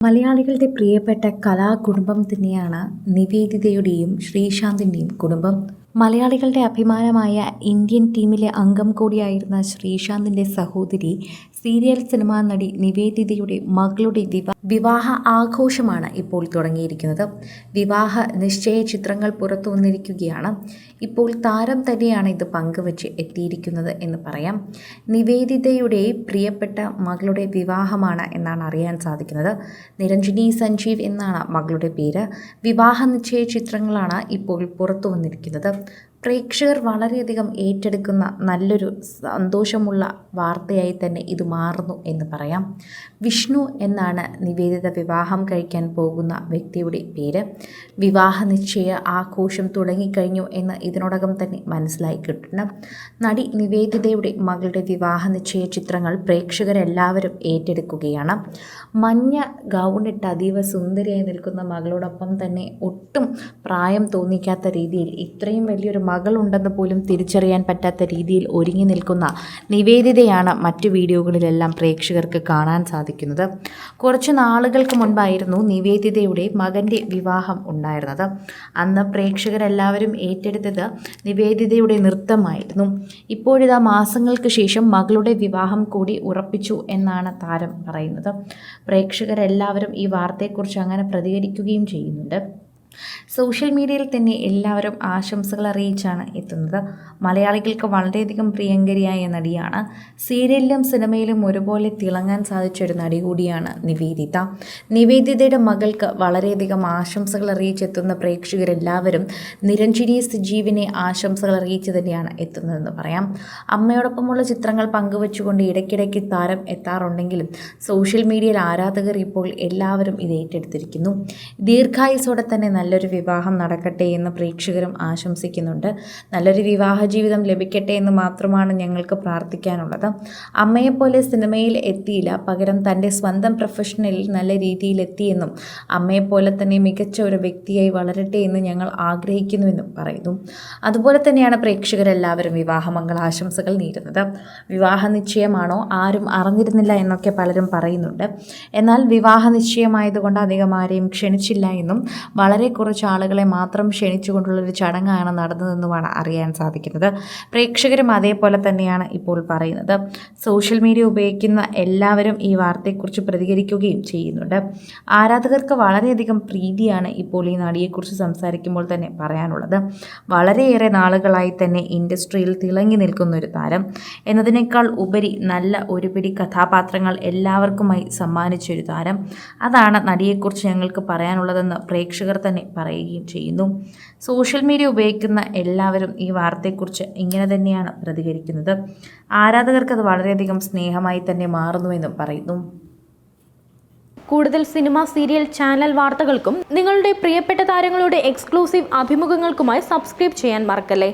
മലയാളികളുടെ പ്രിയപ്പെട്ട കലാകുടുംബം തന്നെയാണ് നിവേദിതയുടെയും ശ്രീശാന്തിന്റെയും കുടുംബം. മലയാളികളുടെ അഭിമാനമായ ഇന്ത്യൻ ടീമിലെ അംഗം കൂടിയായിരുന്ന ശ്രീശാന്തിന്റെ സഹോദരി സീരിയൽ സിനിമാ നടി നിവേദിതയുടെ മകളുടെ വിവാ വിവാഹ ആഘോഷമാണ് ഇപ്പോൾ തുടങ്ങിയിരിക്കുന്നത്. വിവാഹ നിശ്ചയ ചിത്രങ്ങൾ പുറത്തു വന്നിരിക്കുകയാണ്. ഇപ്പോൾ താരം തന്നെയാണ് ഇത് പങ്കുവച്ച് എത്തിയിരിക്കുന്നത് എന്ന് പറയാം. നിവേദിതയുടെ പ്രിയപ്പെട്ട മകളുടെ വിവാഹമാണ് എന്നാണ് അറിയാൻ സാധിക്കുന്നത്. നിരഞ്ജനി സഞ്ജീവ് എന്നാണ് മകളുടെ പേര്. വിവാഹ നിശ്ചയ ചിത്രങ്ങളാണ് ഇപ്പോൾ പുറത്തു വന്നിരിക്കുന്നത്. പ്രേക്ഷകർ വളരെയധികം ഏറ്റെടുക്കുന്ന നല്ലൊരു സന്തോഷമുള്ള വാർത്തയായി തന്നെ ഇത് മാറുന്നു എന്ന് പറയാം. വിഷ്ണു എന്നാണ് നിവേദിത വിവാഹം കഴിക്കാൻ പോകുന്ന വ്യക്തിയുടെ പേര്. വിവാഹ നിശ്ചയ ആഘോഷം തുടങ്ങിക്കഴിഞ്ഞു എന്ന് ഇതിനോടകം തന്നെ മനസ്സിലായി കിട്ടണം നടി നിവേദിതയുടെ മകളുടെ വിവാഹ നിശ്ചയ ചിത്രങ്ങൾ പ്രേക്ഷകരെല്ലാവരും ഏറ്റെടുക്കുകയാണ്. മഞ്ഞ ഗൗണിട്ട് അതീവ സുന്ദരിയായി നിൽക്കുന്ന മകളോടൊപ്പം തന്നെ ഒട്ടും പ്രായം തോന്നിക്കാത്ത രീതിയിൽ ഇത്രയും വലിയൊരു മകളുണ്ടെന്ന് പോലും തിരിച്ചറിയാൻ പറ്റാത്ത രീതിയിൽ ഒരുങ്ങി നിൽക്കുന്ന നിവേദിതയാണ് മറ്റു വീഡിയോകളിലെല്ലാം പ്രേക്ഷകർക്ക് കാണാൻ സാധിക്കുന്നത്. കുറച്ച് നാളുകൾക്ക് മുൻപായിരുന്നു നിവേദിതയുടെ മകന്റെ വിവാഹം ഉണ്ടായിരുന്നത്. അന്ന് പ്രേക്ഷകരെല്ലാവരും ഏറ്റെടുത്തത് നിവേദിതയുടെ നൃത്തമായിരുന്നു. ഇപ്പോഴിതാ മാസങ്ങൾക്ക് ശേഷം മകളുടെ വിവാഹം കൂടി ഉറപ്പിച്ചു എന്നാണ് താരം പറയുന്നത്. പ്രേക്ഷകരെല്ലാവരും ഈ വാർത്തയെക്കുറിച്ച് അങ്ങനെ പ്രതികരിക്കുകയും ചെയ്യുന്നുണ്ട്. സോഷ്യൽ മീഡിയയിൽ തന്നെ എല്ലാവരും ആശംസകൾ അറിയിച്ചാണ് എത്തുന്നത്. മലയാളികൾക്ക് വളരെയധികം പ്രിയങ്കരിയായ നടിയാണ്. സീരിയലിലും സിനിമയിലും ഒരുപോലെ തിളങ്ങാൻ സാധിച്ചൊരു നടി കൂടിയാണ് നിവേദിത. നിവേദിതയുടെ മകൾക്ക് വളരെയധികം ആശംസകൾ അറിയിച്ചെത്തുന്ന പ്രേക്ഷകരെല്ലാവരും നിരഞ്ജനി സജീവിനെ ആശംസകൾ അറിയിച്ച് തന്നെയാണ് എത്തുന്നതെന്ന് പറയാം. അമ്മയോടൊപ്പമുള്ള ചിത്രങ്ങൾ പങ്കുവച്ചുകൊണ്ട് ഇടയ്ക്കിടയ്ക്ക് താരം എത്താറുണ്ടെങ്കിലും സോഷ്യൽ മീഡിയയിൽ ആരാധകർ ഇപ്പോൾ എല്ലാവരും ഇത് ഏറ്റെടുത്തിരിക്കുന്നു. ദീർഘായുസോടെ തന്നെ നല്ലൊരു വിവാഹം നടക്കട്ടെ എന്ന് പ്രേക്ഷകരും ആശംസിക്കുന്നുണ്ട്. നല്ലൊരു വിവാഹ ജീവിതം ലഭിക്കട്ടെ എന്ന് മാത്രമാണ് ഞങ്ങൾക്ക് പ്രാർത്ഥിക്കാനുള്ളത്. അമ്മയെപ്പോലെ സിനിമയിൽ എത്തിയില്ല. പകരം തന്റെ സ്വന്തം പ്രൊഫഷണലിൽ നല്ല രീതിയിൽ എത്തിയെന്നും അമ്മയെപ്പോലെ തന്നെ മികച്ച ഒരു വ്യക്തിയായി വളരട്ടെ എന്ന് ഞങ്ങൾ ആഗ്രഹിക്കുന്നുവെന്നും പറയുന്നു. അതുപോലെ തന്നെയാണ് പ്രേക്ഷകരെല്ലാവരും വിവാഹമംഗള ആശംസകൾ നേരുന്നത്. വിവാഹ നിശ്ചയമാണോ? ആരും അറിഞ്ഞിരുന്നില്ല എന്നൊക്കെ പലരും പറയുന്നുണ്ട്. എന്നാൽ വിവാഹ നിശ്ചയമായതുകൊണ്ട് അധികം ആരെയും ക്ഷണിച്ചില്ല എന്നും വളരെ കുറച്ച് ആളുകളെ മാത്രം ക്ഷണിച്ചുകൊണ്ടുള്ളൊരു ചടങ്ങാണ് നടന്നതെന്നുമാണ് അറിയാൻ സാധിക്കുന്നത്. പ്രേക്ഷകരും അതേപോലെ തന്നെയാണ് ഇപ്പോൾ പറയുന്നത്. സോഷ്യൽ മീഡിയ ഉപയോഗിക്കുന്ന എല്ലാവരും ഈ വാർത്തയെക്കുറിച്ച് പ്രതികരിക്കുകയും ചെയ്യുന്നുണ്ട്. ആരാധകർക്ക് വളരെയധികം പ്രീതിയാണ് ഇപ്പോൾ ഈ നടിയെക്കുറിച്ച് സംസാരിക്കുമ്പോൾ തന്നെ പറയാനുള്ളത്. വളരെയേറെ നാളുകളായി തന്നെ ഇൻഡസ്ട്രിയിൽ തിളങ്ങി നിൽക്കുന്ന ഒരു താരം. എന്നതിനേക്കാൾ ഉപരി നല്ല ഒരു പിടി കഥാപാത്രങ്ങൾ എല്ലാവർക്കുമായി സമ്മാനിച്ചൊരു താരം. അതാണ് നടിയെക്കുറിച്ച് ഞങ്ങൾക്ക് പറയാനുള്ളതെന്ന് പ്രേക്ഷകർ തന്നെ പറയുകയും ചെയ്യുന്നു. സോഷ്യൽ മീഡിയ ഉപയോഗിക്കുന്ന എല്ലാവരും ഈ വാർത്തയെക്കുറിച്ച് ഇങ്ങനെ തന്നെയാണ് പ്രതികരിക്കുന്നത്. ആരാധകർക്ക് അത് വളരെയധികം സ്നേഹമായി തന്നെ മാറുന്നുവെന്നും പറയുന്നു. കൂടുതൽ സിനിമ സീരിയൽ ചാനൽ വാർത്തകൾക്കും നിങ്ങളുടെ പ്രിയപ്പെട്ട താരങ്ങളുടെ എക്സ്ക്ലൂസീവ് അഭിമുഖങ്ങൾക്കുമായി സബ്സ്ക്രൈബ് ചെയ്യാൻ മറക്കല്ലേ?